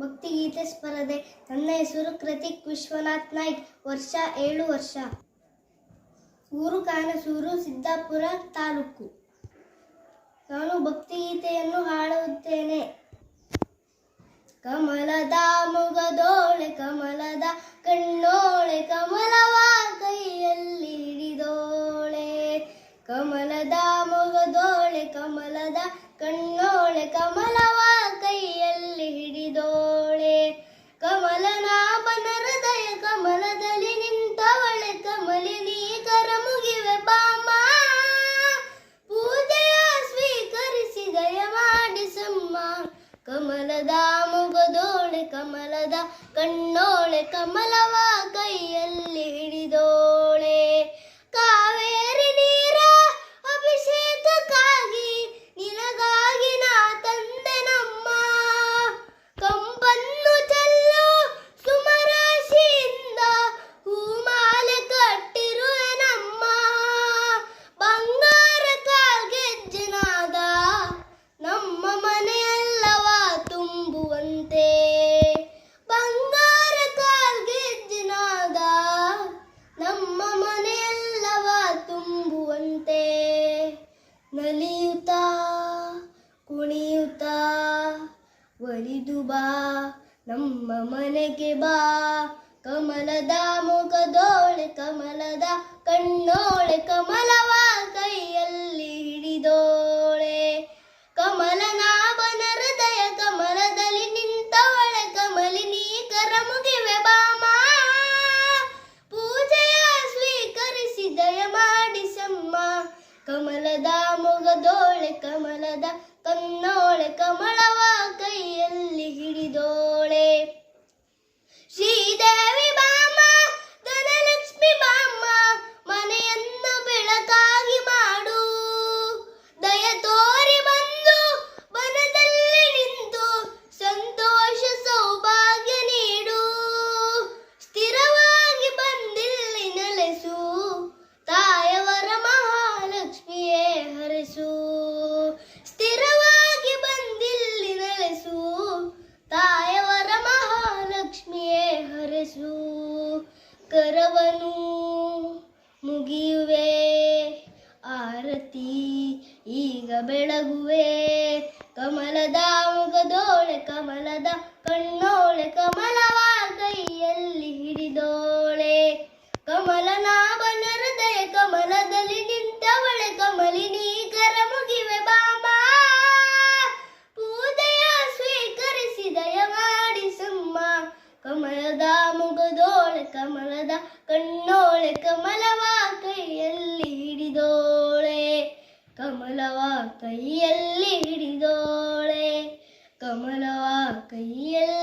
ಭಕ್ತಿಗೀತೆ ಸ್ಪರ್ಧೆ. ನನ್ನ ಹೆಸರು ಕೃತಿಕ್ ವಿಶ್ವನಾಥ್ ನಾಯ್ಕ್. ವರ್ಷ ಏಳು ವರ್ಷ. ಊರು ಕಾನಸೂರು, ಸಿದ್ದಾಪುರ ತಾಲೂಕು. ನಾನು ಭಕ್ತಿಗೀತೆಯನ್ನು ಹಾಡುತ್ತೇನೆ. ಕಮಲದ ಮುಗದೋಳೆ, ಕಮಲದ ಕಣ್ಣೋಳೆ, ಕಮಲವ ಕೈಯಲ್ಲಿ ಹಿಡಿದೋಳೆ. ಕಮಲದ ಮುಗದೋಳೆ, ಕಮಲದ ಕಣ್ಣೋಳೆ, ಕಮಲವ ಕೈಯಲ್ಲಿ ಕಮಲದ ಮುಗದೋಳೆ ಕಮಲದ ಕಣ್ಣೋಳೆ ಕಮಲವ ಕೈಯಲ್ಲಿ ಹಿಡಿದೋಳೆ ನಲಿಯುತ್ತಾ ಕುಣಿಯುತ್ತಾ ಒಲಿದು ಬಾ ನಮ್ಮ ಮನೆಗೆ ಬಾ. ಕಮಲದ ಮುಖದೋಳೆ ಕಮಲದ ಕಣ್ಣೋಳೆ ಕಮಲವ ಕಮಲದ ಮುಗದೋಳೆ ಕಮಲದ ಕನ್ನೋಳೆ ಕಮಲವ ಕೈಯಲ್ಲಿ ಹಿಡಿದೋಳೆ ಕರವನು ಮುಗಿಯುವೆ. ಆರತಿ ಈಗ ಬೆಳಗುವೆ. ಕಮಲದ ಮುಗದೋಳೆ ಕಮಲದ ಕಣ್ಣೋಳೆ ಕಮಲವ ಕಣ್ಣೋಳೆ ಕಮಲವ ಕೈಯಲ್ಲಿ ಹಿಡಿದೋಳೆ. ಕಮಲವ ಕೈಯಲ್ಲಿ ಹಿಡಿದೋಳೆ. ಕಮಲವ ಕೈಯಲ್ಲಿ